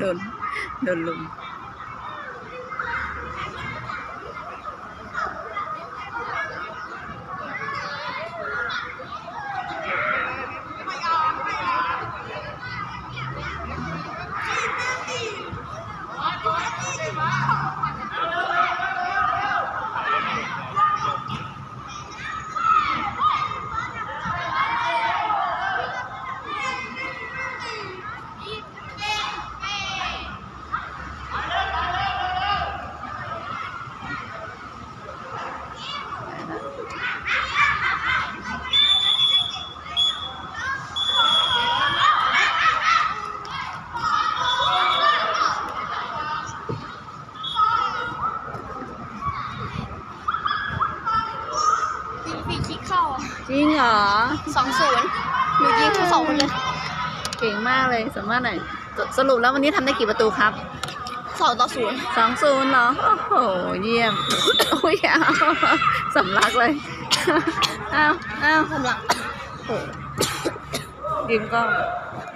โดน จริงเหรอสองศูนย์หนูยิงทั้งสองคนเลยเก่งมากเลยสามารถหน่อยสสรุปแล้ววันนี้ทำได้กี่ประตูครับสองต่อศูนย์สองศูนย์เหรอ โอ้โห เยี่ยมโอ้ยเอาสำลักเลยเอาเอาสำหรับโอ้ยิ้มกล้องส